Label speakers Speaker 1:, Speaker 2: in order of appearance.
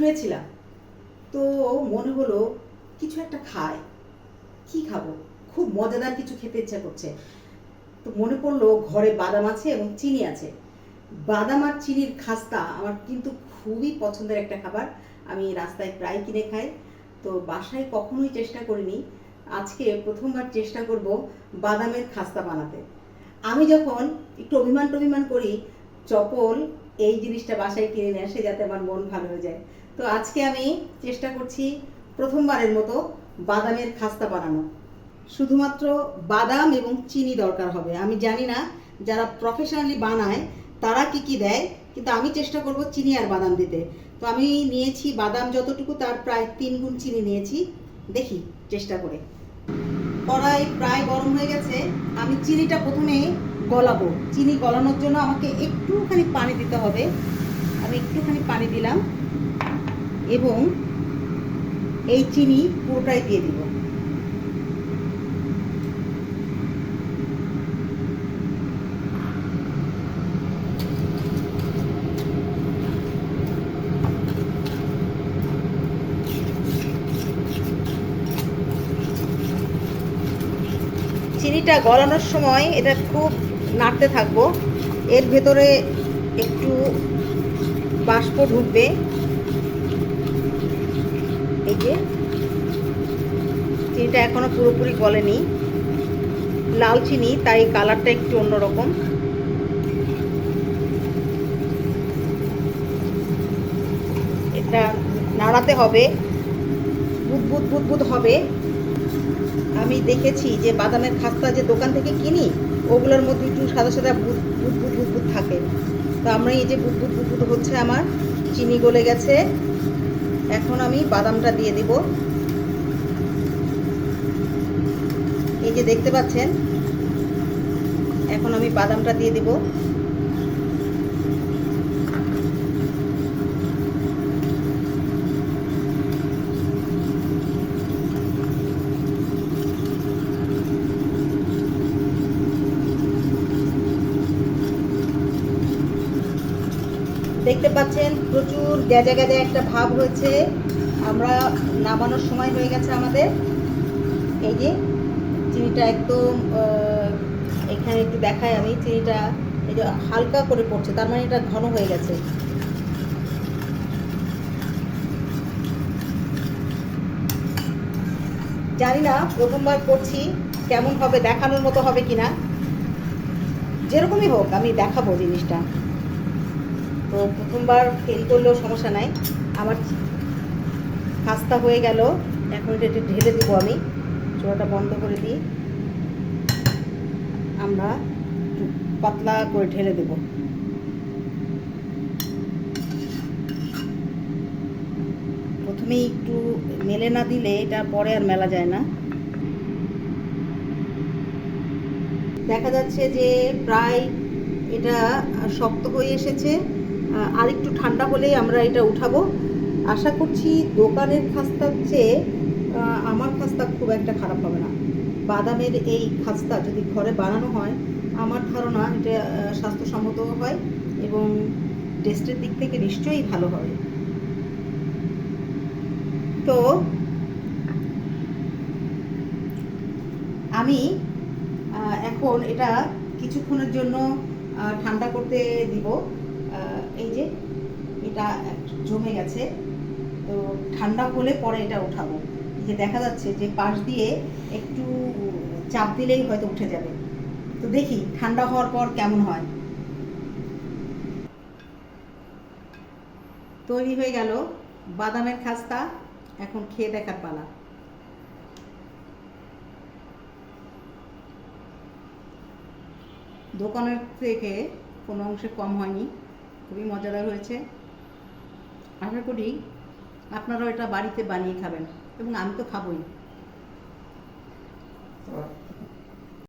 Speaker 1: শুয়েছিলাম। তো মনে হলো, কিছু একটা খায় কি খাব? খুব মজাদার কিছু খেতে ইচ্ছা করছে। তো মনে পড়ল, ঘরে বাদাম আছে এবং চিনি আছে। বাদাম আর চিনির খাস্তা আমার কিন্তু খুবই পছন্দের একটা খাবার। আমি রাস্তায় প্রায় কিনে খাই। তো বাসায় কখনোই চেষ্টা করিনি। আজকে প্রথমবার চেষ্টা করব বাদামের খাস্তা বানাতে। আমি যখন একটু অভিমান টভিমান করি, চপল এই জিনিসটা বাসায় কিনে নিয়ে আসে যাতে আমার মন ভালো হয়ে যায়। তো আজকে আমি চেষ্টা করছি প্রথমবারের মতো বাদামের খাস্তা বানানো। শুধুমাত্র বাদাম এবং চিনি দরকার হবে। আমি জানি না যারা প্রফেশনালি বানায়, তারা কি কি দেয়, কিন্তু আমি চেষ্টা করব চিনি আর বাদাম দিতে। তো আমি নিয়েছি বাদাম যতটুকু, তার প্রায় তিন গুণ চিনি নিয়েছি। দেখি, চেষ্টা করে। কড়াই প্রায় গরম হয়ে গেছে। আমি চিনিটা প্রথমে গলাবো। চিনি গলানোর জন্য আমাকে একটুখানি পানি দিতে হবে। আমি একটুখানি পানি দিলাম। এবং এই চিনি পুরোটাই দিয়ে দিব। চিনিটা গলানোর সময় এটা খুব নাড়তে থাকব। এর ভেতরে একটু বাষ্প ঢুকবে। এই যে চিনিটা এখনও পুরোপুরি গলেনি। লাল চিনি, তাই কালারটা একটু অন্যরকম। এটা নাড়াতে হবে। বুদবুদ বুদবুদ হবে। আমি দেখেছি যে বাদামের খাস্তা যে দোকান থেকে কিনি, ওগুলোর মধ্যে একটু সাদা সাদা বুদ বুদবুদ বুদবুদ থাকে। তো আমরা এই যে বুদবুদ বুদবুদ হচ্ছে আমার, চিনি গলে গেছে। এখন আমি বাদামটা দিয়ে দিব। এই যে দেখতে পাচ্ছেন এখন আমি বাদামটা দিয়ে দিব। দেখতে পাচ্ছেন, প্রচুর গ্যাজা গ্যাজা একটা ভাব হয়েছে। আমরা নামানোর সময় হয়ে গেছে আমাদের। এই যে, চিনিটা একদম এখানে একটু দেখাই আমি, চিনিটা এই যে হালকা করে পড়ছে, তার মানে এটা ঘন হয়ে গেছে। জানি না প্রথমবার করছি কেমন হবে, দেখানোর মতো হবে কিনা। যেরকমই হোক, আমি দেখাবো জিনিসটা। তো প্রথমবার ফেল করলেও সমস্যা নাই। আমার খাস্তা হয়ে গেল। এখন এটা একটু ঢেলে দেবো আমি। চোড়াটা বন্ধ করে দিই। আমরা পাতলা করে ঢেলে দেব। প্রথমেই একটু মেলে না দিলে এটা পরে আর মেলা যায় না। দেখা যাচ্ছে যে প্রায় এটা শক্ত হয়ে এসেছে। আর একটু ঠান্ডা হলেই আমরা এটা উঠাবো। আশা করছি দোকানের খাস্তার চেয়ে আমার খাস্তা খুব একটা খারাপ হবে না। বাদামের এই খাস্তা যদি ঘরে বানানো হয়, আমার ধারণা এটা স্বাস্থ্যসম্মত হয় এবং টেস্টের দিক থেকে নিশ্চয়ই ভালো হবে। তো, আমি এখন এটা কিছুক্ষণের জন্য ঠান্ডা করতে দিব। এই যে এটা জমে গেছে, তো ঠান্ডা হলে পরে এটা উঠাবো। যে দেখা যাচ্ছে যে পাশ দিয়ে একটু চাপ দিলেই হয়তো উঠে যাবে। তো দেখি ঠান্ডা হওয়ার পর কেমন হয়। তৈরি হয়ে গেল বাদামের খাস্তা, এখন খেয়ে দেখার পালা। দোকানের থেকে কোনো অংশে কম হয়নি। খুবই মজাদার হয়েছে। আশা করি আপনারাও এটা বাড়িতে বানিয়ে খাবেন এবং আমি তো খাবই।